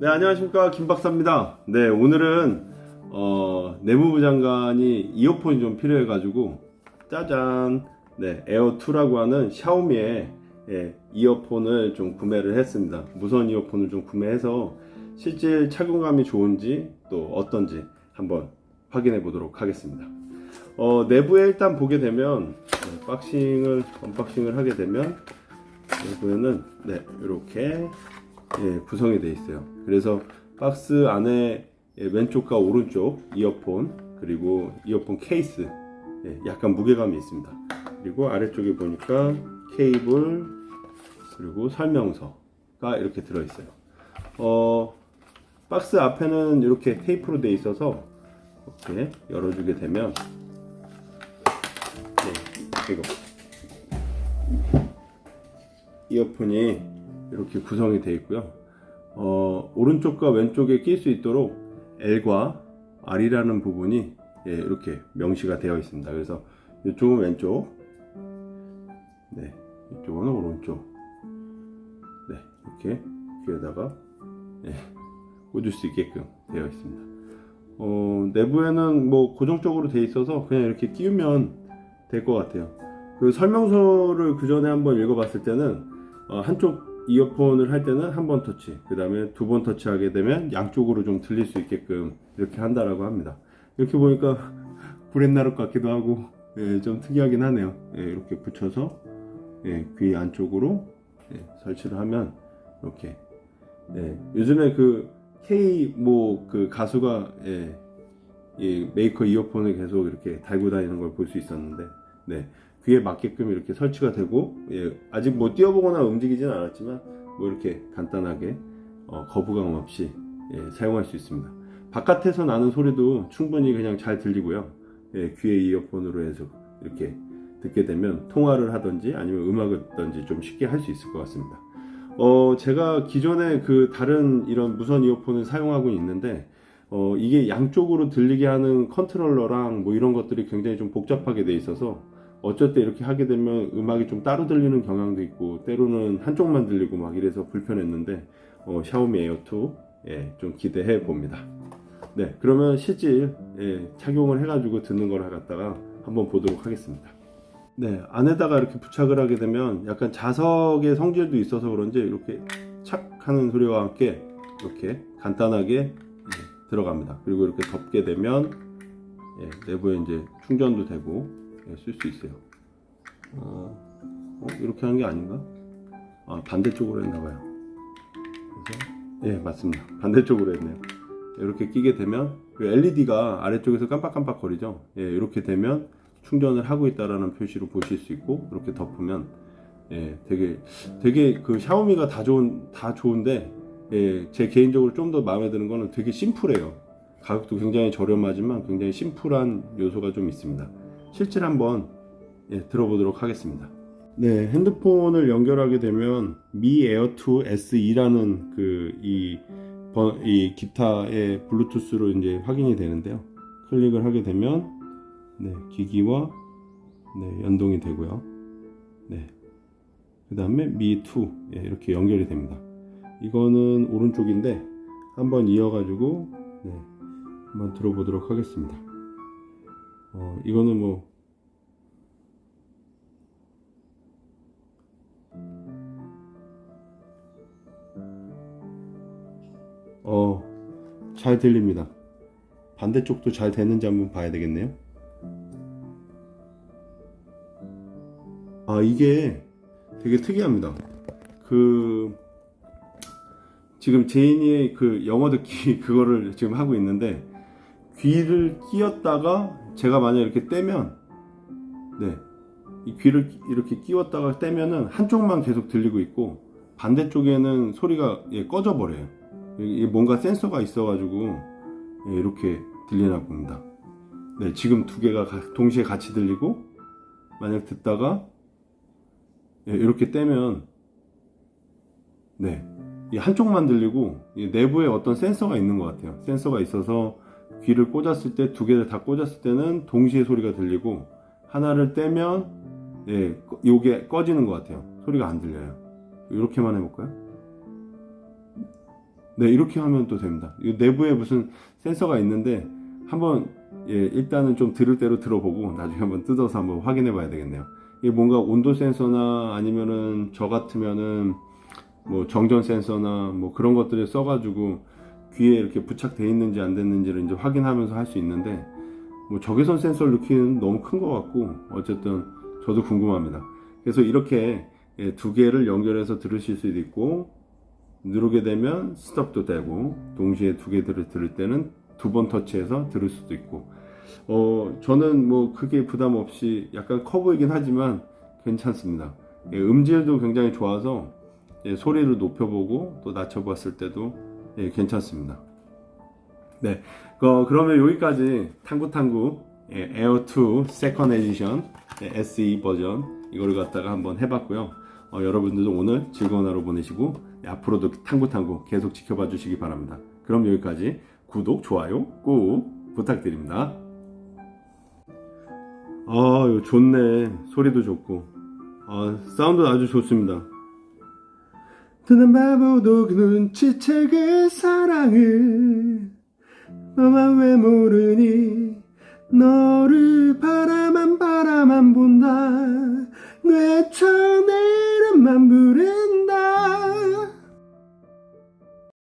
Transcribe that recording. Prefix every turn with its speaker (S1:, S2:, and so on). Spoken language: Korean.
S1: 네, 안녕하십니까. 김박사입니다. 네, 오늘은, 어, 내무부 장관이 이어폰이 좀 필요해가지고, 짜잔. 네, 에어2라고 하는 샤오미의 예, 이어폰을 좀 구매를 했습니다. 무선 이어폰을 좀 구매해서 실제 착용감이 좋은지 또 어떤지 한번 확인해 보도록 하겠습니다. 어, 내부에 일단 보게 되면, 네, 박싱을, 언박싱을 하게 되면, 내부에는, 네, 이렇게 예, 구성이 되어 있어요. 그래서 박스 안에 예, 왼쪽과 오른쪽 이어폰 그리고 이어폰 케이스 예, 약간 무게감이 있습니다. 그리고 아래쪽에 보니까 케이블 그리고 설명서가 이렇게 들어 있어요. 어, 박스 앞에는 이렇게 테이프로 되어 있어서 이렇게 열어주게 되면 네, 이거 이어폰이 이렇게 구성이 되어 있고요. 어, 오른쪽과 왼쪽에 낄 수 있도록 L과 R이라는 부분이 예, 이렇게 명시가 되어 있습니다. 그래서 이쪽은 왼쪽, 네, 이쪽은 오른쪽, 네, 이렇게 귀에다가 예, 꽂을 수 있게끔 되어 있습니다. 어, 내부에는 뭐 고정적으로 되어 있어서 그냥 이렇게 끼우면 될 것 같아요. 그 설명서를 그 전에 한번 읽어봤을 때는 어, 한쪽 이어폰을 할 때는 한 번 터치, 그 다음에 두 번 터치하게 되면 양쪽으로 좀 들릴 수 있게끔 이렇게 한다라고 합니다. 이렇게 보니까 브렛나룻 같기도 하고 예, 좀 특이하긴 하네요. 예, 이렇게 붙여서 예, 귀 안쪽으로 예, 설치를 하면 이렇게 예, 요즘에 그 K 뭐 그 가수가 예, 이 메이커 이어폰을 계속 이렇게 달고 다니는 걸 볼 수 있었는데 네. 귀에 맞게끔 이렇게 설치가 되고 예, 아직 뭐 뛰어보거나 움직이지는 않았지만 뭐 이렇게 간단하게 어, 거부감 없이 예, 사용할 수 있습니다. 바깥에서 나는 소리도 충분히 그냥 잘 들리고요. 예, 귀에 이어폰으로 해서 이렇게 듣게 되면 통화를 하든지 아니면 음악을 듣든지 좀 쉽게 할 수 있을 것 같습니다. 어, 제가 기존에 그 다른 이런 무선 이어폰을 사용하고 있는데 어, 이게 양쪽으로 들리게 하는 컨트롤러랑 뭐 이런 것들이 굉장히 좀 복잡하게 돼 있어서 어쩔 때 이렇게 하게 되면 음악이 좀 따로 들리는 경향도 있고 때로는 한쪽만 들리고 막 이래서 불편했는데 어, 샤오미 에어2 예, 좀 기대해 봅니다. 네, 그러면 실질 예, 착용을 해 가지고 듣는 걸 갖다가 한번 보도록 하겠습니다. 네, 안에다가 이렇게 부착을 하게 되면 약간 자석의 성질도 있어서 그런지 이렇게 착 하는 소리와 함께 이렇게 간단하게 예, 들어갑니다. 그리고 이렇게 덮게 되면 예, 내부에 이제 충전도 되고 쓸 수 있어요. 어, 어, 이렇게 하는 게 아닌가? 아, 반대쪽으로 했나봐요. 예, 맞습니다. 반대쪽으로 했네요. 이렇게 끼게 되면, LED가 아래쪽에서 깜빡깜빡 거리죠? 예, 이렇게 되면 충전을 하고 있다라는 표시로 보실 수 있고, 이렇게 덮으면, 예, 되게, 되게 그 샤오미가 다 좋은, 다 좋은데, 예, 제 개인적으로 좀 더 마음에 드는 거는 되게 심플해요. 가격도 굉장히 저렴하지만 굉장히 심플한 요소가 좀 있습니다. 실제로 한번 예, 들어보도록 하겠습니다. 네, 핸드폰을 연결하게 되면 미 에어2 SE라는 그이 이 기타의 블루투스로 이제 확인이 되는데요. 클릭을 하게 되면 네, 기기와 네, 연동이 되고요. 네. 그다음에 미2 예, 이렇게 연결이 됩니다. 이거는 오른쪽인데 한번 이어 가지고 네, 한번 들어보도록 하겠습니다. 어, 이거는 뭐 어, 잘 들립니다. 반대쪽도 잘 되는지 한번 봐야 되겠네요. 아, 이게 되게 특이합니다. 그, 지금 제인이의 그 영어 듣기 그거를 지금 하고 있는데, 귀를 끼었다가 제가 만약 이렇게 떼면 네. 이 귀를 이렇게 끼웠다가 떼면은 한쪽만 계속 들리고 있고 반대쪽에는 소리가 예, 꺼져 버려요. 이게 뭔가 센서가 있어 가지고 예, 이렇게 들리나 봅니다. 네, 지금 두 개가 동시에 같이 들리고 만약 듣다가 예, 이렇게 떼면 네. 이 한쪽만 들리고 내부에 어떤 센서가 있는 것 같아요. 센서가 있어서 귀를 꽂았을 때 두 개를 다 꽂았을 때는 동시에 소리가 들리고 하나를 떼면 예, 요게 꺼지는 것 같아요. 소리가 안 들려요. 이렇게만 해볼까요? 네, 이렇게 하면 또 됩니다. 이 내부에 무슨 센서가 있는데 한번 예, 일단은 좀 들을 대로 들어보고 나중에 한번 뜯어서 한번 확인해 봐야 되겠네요. 이게 뭔가 온도 센서나 아니면은 저 같으면은 뭐 정전 센서나 뭐 그런 것들을 써가지고 귀에 이렇게 부착돼 있는지 안 됐는지를 이제 확인하면서 할 수 있는데 뭐 적외선 센서를 넣기는 너무 큰 것 같고 어쨌든 저도 궁금합니다. 그래서 이렇게 예, 두 개를 연결해서 들으실 수도 있고 누르게 되면 스톱도 되고 동시에 두 개들을 들을 때는 두 번 터치해서 들을 수도 있고 어 저는 뭐 크게 부담 없이 약간 커 보이긴 하지만 괜찮습니다. 예, 음질도 굉장히 좋아서 예, 소리를 높여보고 또 낮춰봤을 때도 예, 괜찮습니다. 네, 어, 그러면 여기까지 탕구탕구 예, 에어2 세컨 에디션 예, SE 버전 이거를 갖다가 한번 해봤고요. 어, 여러분들도 오늘 즐거운 하루 보내시고 예, 앞으로도 탕구탕구 계속 지켜봐 주시기 바랍니다. 그럼 여기까지 구독, 좋아요 꾹 부탁드립니다. 아, 좋네. 소리도 좋고. 아, 사운드 아주 좋습니다. 눈은 바보도 눈치채 그 사랑을. 너만 왜 모르니? 너를 바라만 바라만 본다. 뇌천에